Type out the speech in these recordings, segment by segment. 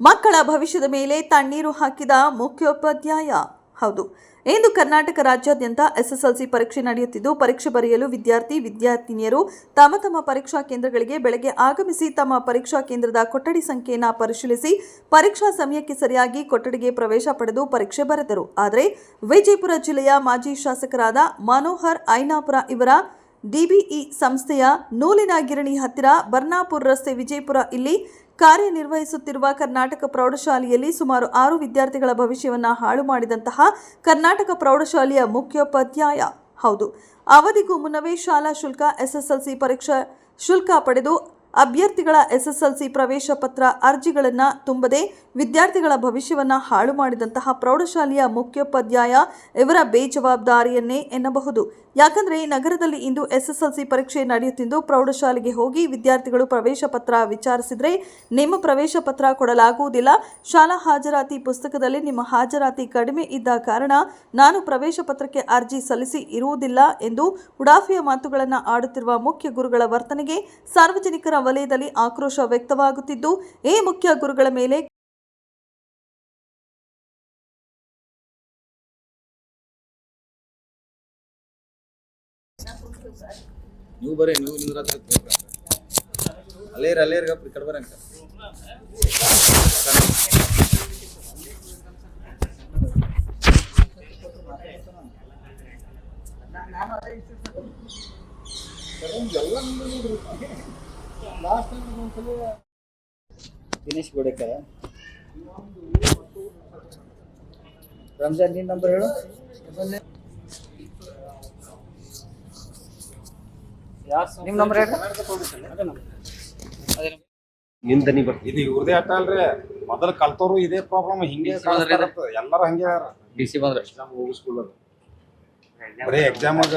ಮಕ್ಕಳ ಭವಿಷ್ಯದ ಮೇಲೆ ತಣ್ಣೀರು ಹಾಕಿದ ಮುಖ್ಯೋಪಾಧ್ಯಾಯ. ಹೌದು, ಇಂದು ಕರ್ನಾಟಕ ರಾಜ್ಯಾದ್ಯಂತ ಎಸ್ಎಸ್ಎಲ್ಸಿ ಪರೀಕ್ಷೆ ನಡೆಯುತ್ತಿದ್ದು, ಪರೀಕ್ಷೆ ಬರೆಯಲು ವಿದ್ಯಾರ್ಥಿ, ವಿದ್ಯಾರ್ಥಿನಿಯರು ತಮ್ಮ ತಮ್ಮ ಪರೀಕ್ಷಾ ಕೇಂದ್ರಗಳಿಗೆ ಬೆಳಗ್ಗೆ ಆಗಮಿಸಿ ತಮ್ಮ ಪರೀಕ್ಷಾ ಕೇಂದ್ರದ ಕೊಠಡಿ ಸಂಖ್ಯೆಯನ್ನು ಪರಿಶೀಲಿಸಿ ಪರೀಕ್ಷಾ ಸಮಯಕ್ಕೆ ಸರಿಯಾಗಿ ಕೊಠಡಿಗೆ ಪ್ರವೇಶ ಪಡೆದು ಪರೀಕ್ಷೆ ಬರೆದರು. ಆದರೆ ವಿಜಯಪುರ ಜಿಲ್ಲೆಯ ಮಾಜಿ ಶಾಸಕರಾದ ಮನೋಹರ್ ಐನಾಪುರ ಇವರ ಡಿಬಿಇ ಸಂಸ್ಥೆಯ ನೂಲಿನ ಗಿರಣಿ ಹತ್ತಿರ ಬರ್ನಾಪುರ್ ರಸ್ತೆ ವಿಜಯಪುರ ಇಲ್ಲಿ ಕಾರ್ಯನಿರ್ವಹಿಸುತ್ತಿರುವ ಕರ್ನಾಟಕ ಪ್ರೌಢಶಾಲೆಯಲ್ಲಿ ಸುಮಾರು ಆರು ವಿದ್ಯಾರ್ಥಿಗಳ ಭವಿಷ್ಯವನ್ನು ಹಾಳು ಮಾಡಿದಂತಹ ಕರ್ನಾಟಕ ಪ್ರೌಢಶಾಲೆಯ ಮುಖ್ಯೋಪಾಧ್ಯಾಯ. ಹೌದು, ಅವಧಿಗೂ ಮುನ್ನವೇ ಶಾಲಾ ಶುಲ್ಕ ಎಸ್ಎಸ್ಎಲ್ಸಿ ಪರೀಕ್ಷಾ ಶುಲ್ಕ ಪಡೆದು ಅಭ್ಯರ್ಥಿಗಳ ಎಸ್ಎಸ್ಎಲ್ಸಿ ಪ್ರವೇಶ ಪತ್ರ ಅರ್ಜಿಗಳನ್ನು ತುಂಬದೆ ವಿದ್ಯಾರ್ಥಿಗಳ ಭವಿಷ್ಯವನ್ನು ಹಾಳು ಮಾಡಿದಂತಹ ಪ್ರೌಢಶಾಲೆಯ ಮುಖ್ಯೋಪಾಧ್ಯಾಯ ಇವರ ಬೇಜವಾಬ್ದಾರಿಯನ್ನೇ ಎನ್ನಬಹುದು. ಯಾಕಂದ್ರೆ ನಗರದಲ್ಲಿ ಇಂದು ಎಸ್ಎಸ್ಎಲ್ಸಿ ಪರೀಕ್ಷೆ ನಡೆಯುತ್ತಿದ್ದು ಪ್ರೌಢಶಾಲೆಗೆ ಹೋಗಿ ವಿದ್ಯಾರ್ಥಿಗಳು ಪ್ರವೇಶ ಪತ್ರ ವಿಚಾರಿಸಿದ್ರೆ ನಿಮ್ಮ ಪ್ರವೇಶ ಪತ್ರ ಕೊಡಲಾಗುವುದಿಲ್ಲ. ಶಾಲಾ ಹಾಜರಾತಿ ಪುಸ್ತಕದಲ್ಲಿ ನಿಮ್ಮ ಹಾಜರಾತಿ ಕಡಿಮೆ ಇದ್ದ ಕಾರಣ ನಾನು ಪ್ರವೇಶ ಪತ್ರಕ್ಕೆ ಅರ್ಜಿ ಸಲ್ಲಿಸಿ ಇರುವುದಿಲ್ಲ ಎಂದು ಉಡಾಫಿಯ ಮಾತುಗಳನ್ನು ಆಡುತ್ತಿರುವ ಮುಖ್ಯ ಗುರುಗಳ ವರ್ತನೆಗೆ ಸಾರ್ವಜನಿಕರ ವಲಯದಲ್ಲಿ ಆಕ್ರೋಶ ವ್ಯಕ್ತವಾಗುತ್ತಿದ್ದು ಈ ಮುಖ್ಯ ಗುರುಗಳ ಮೇಲೆ ನೀವು ಬರ್ರಿ ನೀವು ದಿನೇಶ್ ಗೋಡೆಕರ. ರಂಜಾನ್ ನಿನ್ ನಂಬರ್ ಹೇಳು ನಿಮ್ಮ ನಂಬರ್ ಹೇಳು. ನಿಂದ ನೀ ಬರ್ತೀನಿ ಇದು ಇವ್ರದೇ ಆಟ ಅಲ್ರಿ. ಮೊದಲು ಕಲ್ತವ್ರು ಇದೇ ಪ್ರಾಬ್ಲಮ್ ಹಿಂಗೆ ಎಲ್ಲಾರು ಎಲ್ಲರೂ ಹಂಗೆ ಡಿ ಸಿ ಬಂದ್ರೆ. ಎಕ್ಸಾಮ್ ಮುಗಿಸ್ಕೊಳ್ಳೋದು. ಬರೀ ಎಕ್ಸಾಮಾಗ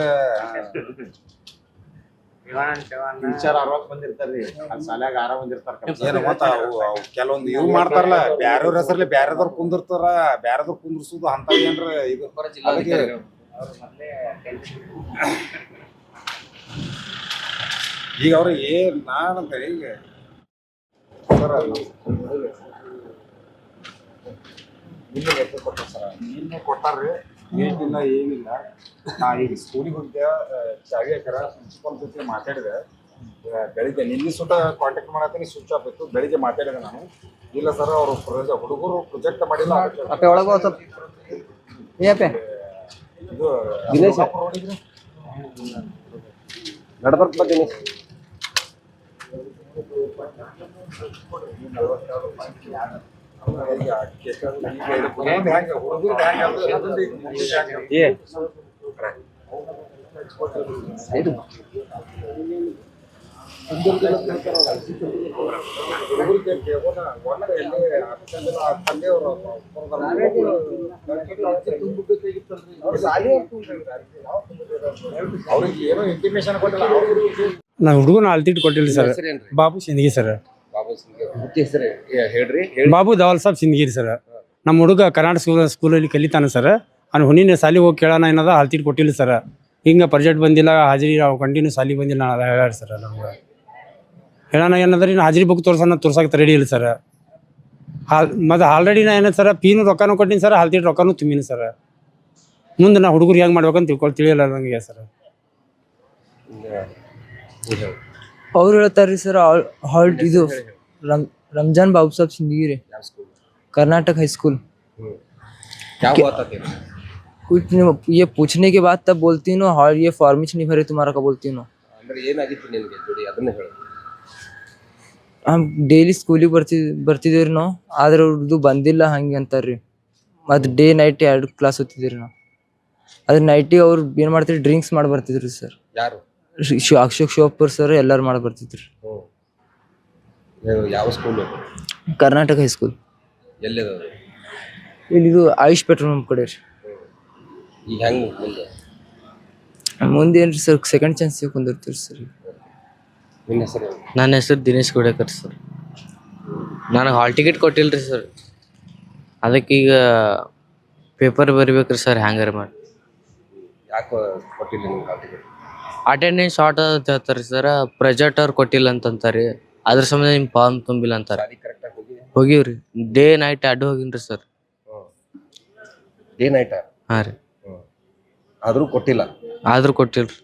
ಟೀಚರ್ ಅರವತ್ ಬಂದಿರ್ತಾರ್ರಿ ಅಲ್ಲಿ ಶಾಲ್ಯಾಗ ಆರ ಬಂದಿರ್ತಾರ ಏನು ಮತ್ತ ಅವು ಅವು ಕೆಲವೊಂದು ಇವ್ ಮಾಡ್ತಾರಲ್ಲ ಬ್ಯಾರೆಯವ್ರ ಹೆಸರ್ಲಿ ಬ್ಯಾರೆದವ್ರು ಕುಂದಿರ್ತಾರ ಬ್ಯಾರೆದವ್ರು ಕುಂದ್ರಸುದು ಅಂತ ಏನ್ರ ಇದು ಅದಕ್ಕೆ ಈಗ ಅವ್ರ ಏನ್ ನಾನಂತ ಈಗ ಸರ್ ನಿನ್ನೆ ಕೊಟ್ಟಾರ್ರಿ ಏನಿಲ್ಲ ಏನಿಲ್ಲ. ನಾ ಈಗ ಸ್ಕೂಲಿಗೆ ಹೋಗಿದ್ದೆ ಚಾವಿ ಹಾಕರ ಪ್ರಿನ್ಸಿಪಾಲ್ ಜೊತೆ ಮಾತಾಡಿದೆ. ಬೆಳಿಗ್ಗೆ ನಿನ್ನೆ ಸುತ್ತ ಕಾಂಟ್ಯಾಕ್ಟ್ ಮಾಡತ್ತೀನಿ ಸ್ವಿಚ್ ಆಫ್ ಇತ್ತು ಬೆಳಿಗ್ಗೆ ಮಾತಾಡಿದೆ ನಾನು. ಇಲ್ಲ ಸರ್ ಅವರು ಹುಡುಗರು ಪ್ರೊಜೆಕ್ಟ್ ಮಾಡಿಲ್ಲ. ಅಪ್ಪೆ ಒಳಗೆ ಹೋಗ್ ಸ್ವಲ್ಪ. ಏ ಅಪ್ಪೆ. ಇದು ದಿನೇಶ್. ಕೇಸ್- ಈಗ ಇದು ಹುಡುಗ್ರದ್ದು ಹೆಂಗೆ ಹುಡುಗರದ್ದು ಹೆಂಗೆ ಅದು ಅದೊಂದು ಈಗ ಮುಗಿದ ಹೆಂಗೆ? ಏ ಸೈಡು ಹುಡುಗರಿಗೆ ಕೇಳ್ಬೋದ? ಒಳಗೆ ಎಲ್ಲಿ ಅಷ್ಟೊಂದು ಆ ತಂದೆಯವರು ಅವ್ರಿಗೆ ಏನೋ ಇಂಟಿಮೇಶನ್ ಕೊಟ್ಟಿಲ್ಲ ಅವ್ರಿಗೆ ನಾ ಹುಡುಗನ ಅಲ್ತಿಟ್ಟು ಕೊಟ್ಟಿಲ್ಲ ಸರ್ ಬಾಬು ಸಿಂದಗಿ ಸರ್ ಹೆಸರು ಹೇಳ್ರಿ ಬಾಬು ದಾವಲ್ ಸಾಬ್ ಸಿಂದಗಿರಿ ಸರ್. ನಮ್ಮ ಹುಡುಗ ಕರ್ನಾಟಕ ಸ್ಕೂಲ್ ಸ್ಕೂಲಲ್ಲಿ ಕಲಿತಾನೆ ಸರ್. ಅವ್ನು ಹುಣ್ಣಿನ ಸಾಲಿ ಹೋಗಿ ಕೇಳೋಣ ಏನದ ಅಲ್ತಿಟ್ಟು ಕೊಟ್ಟಿಲ್ಲ ಸರ್. ಹಿಂಗೆ ಪ್ರಾಜೆಕ್ಟ್ ಬಂದಿಲ್ಲ ಹಾಜರಿ ನಾವು ಕಂಟಿನ್ಯೂ ಸಾಲಿ ಬಂದಿಲ್ಲ ನಾನು ಹೇಳ್ಯಾರ ಸರ್ ನಮ್ಗೆ. ಹೇಳೋಣ ಏನಂದ್ರೆ ಇನ್ನು ಹಾಜರಿ ಬುಕ್ ತೋರ್ಸೋಣ ತೋರ್ಸಕ್ಕೆ ರೆಡಿ ಇಲ್ಲ ಸರ್. ಹಾಲ್ ಮತ್ತು ಆಲ್ರೆಡಿ ನಾ ಏನಂತ ಸರ್ ಪೀನು ರೊಕ್ಕನೂ ಕೊಟ್ಟಿನಿ ಸರ್ ಹಾಲ್ತಿಟ್ಟು ರೊಕ್ಕನೂ ತುಂಬಿನಿ ಸರ್. ಮುಂದೆ ನಾ ಹುಡುಗರು ಹೆಂಗೆ ಮಾಡ್ಬೇಕಂತ ತಿಳ್ಕೊಳ್ ತಿಳಿಯಲ್ಲ ನನಗೆ ಸರ್. ಅವ್ರು ಹೇಳ್ತಾರ್ರಿ ಸರ್ ಹಾಲ್ಟ್ ಇದು ರಮ್ ರಂಜಾನ್ ಬಾಬು ಸಾಬ್ ಸಿಂದಗಿ ರೀ कर्नाटक हाई स्कूल ಯಾವ ಮಾತಾಡ್ತೀರಿ कुछ नहीं ये पूछने के बाद तब बोलती हूँ हॉल ये फॉर्मेशन नहीं भरे तुम्हारा का बोलती हूँ ಅಂದ್ರೆ ಏನಾಗಿತ್ತು ನಿನಗೆ ಜೋಡಿ ಅದನ್ನ ಹೇಳು हम ಡೈಲಿ ಸ್ಕೂಲಿಗೆ ಬರ್ತಿ ಬರ್ತಿದ್ದೀವಿ ನಾವು ಆದ್ರೆ ಅವ್ರದ್ದು ಬಂದಿಲ್ಲ ಹಂಗೆ ಅಂತಾರ್ರಿ ಮತ್ತು ಡೇ ನೈಟ್ ಎರಡು ಕ್ಲಾಸ್ ಓದ್ತಿದ್ದೀರಿ ನಾವು ಅದ್ರ ನೈಟಿಗೆ ಅವ್ರು ಏನು ಮಾಡ್ತಿದ್ರು ಡ್ರಿಂಕ್ಸ್ ಮಾಡಿ ಬರ್ತಿದ್ರು ಸರ್ ಯಾರು ಅಶೋಕ್ ಶಿವಪ್ಪರ್ ಸರ್ ಎಲ್ಲರೂ ಮಾಡಿ ಬರ್ತಿದ್ರು ಹ್ಮ್ ಯಾವ ಸ್ಕೂಲು ಕರ್ನಾಟಕ ಹೈಸ್ಕೂಲ್ ಎಲ್ಲಿದೆ ಇಲ್ಲಿ ಇದು ಆಯುಷ್ ಪೆಟ್ರೋಲ್ ಪಂಪ್ ಕಡೆ ರೀ. ಈಗ ಹೆಂಗ್ ಮುಂದೆ? ಮುಂದೆ ಏನ್ರಿ ಸರ್ ಸೆಕೆಂಡ್ ಚಾನ್ಸ್ ಕುಂದಿರ್ತೀರಿ ಸರ್ ನಿನ್ನ ಹೆಸರು ನನ್ನ ಹೆಸರು ದಿನೇಶ್ ಗುಡೇಕರ್ ಸರ್ ನನಗೆ ಹಾಲ್ ಟಿಕೆಟ್ ಕೊಟ್ಟಿಲ್ರಿ ಸರ್ ಅದಕ್ಕೆ ಈಗ ಪೇಪರ್ ಬರಿಬೇಕ್ರಿ ಸರ್ ಹ್ಯಾಂಗರ್ ಮಾಡಿ. ಯಾಕೆ ಕೊಟ್ಟಿಲ್ಲ ನಿಮ್ಗೆ ಟಿಕೆಟ್ ಅಟೆಂಡೆನ್ಸ್ ಶಾರ್ಟ್ ಅಂತ ಹೇಳ್ತಾರೆ ಸರ್ ಪ್ರಾಜೆಕ್ಟ್ ಅವ್ರು ಕೊಟ್ಟಿಲ್ಲ ಅಂತಂತಾರೆ. ಅದ್ರ ಸಂಬಂಧ ನಿಮ್ಮ ಫಾರ್ಮ್ ತುಂಬಿಲ್ಲ ಅಂತಾರೆ. ಹೋಗಿವ್ರಿ. ಡೇ ನೈಟ್ ಅಡ್ಡು ಹೋಗಿನ್ರಿ ಸರ್ ಡೇ ನೈಟ್ ಹಾಂ ರೀ. ಆದ್ರೂ ಕೊಟ್ಟಿಲ್ಲ? ಆದ್ರೂ ಕೊಟ್ಟಿಲ್ರಿ.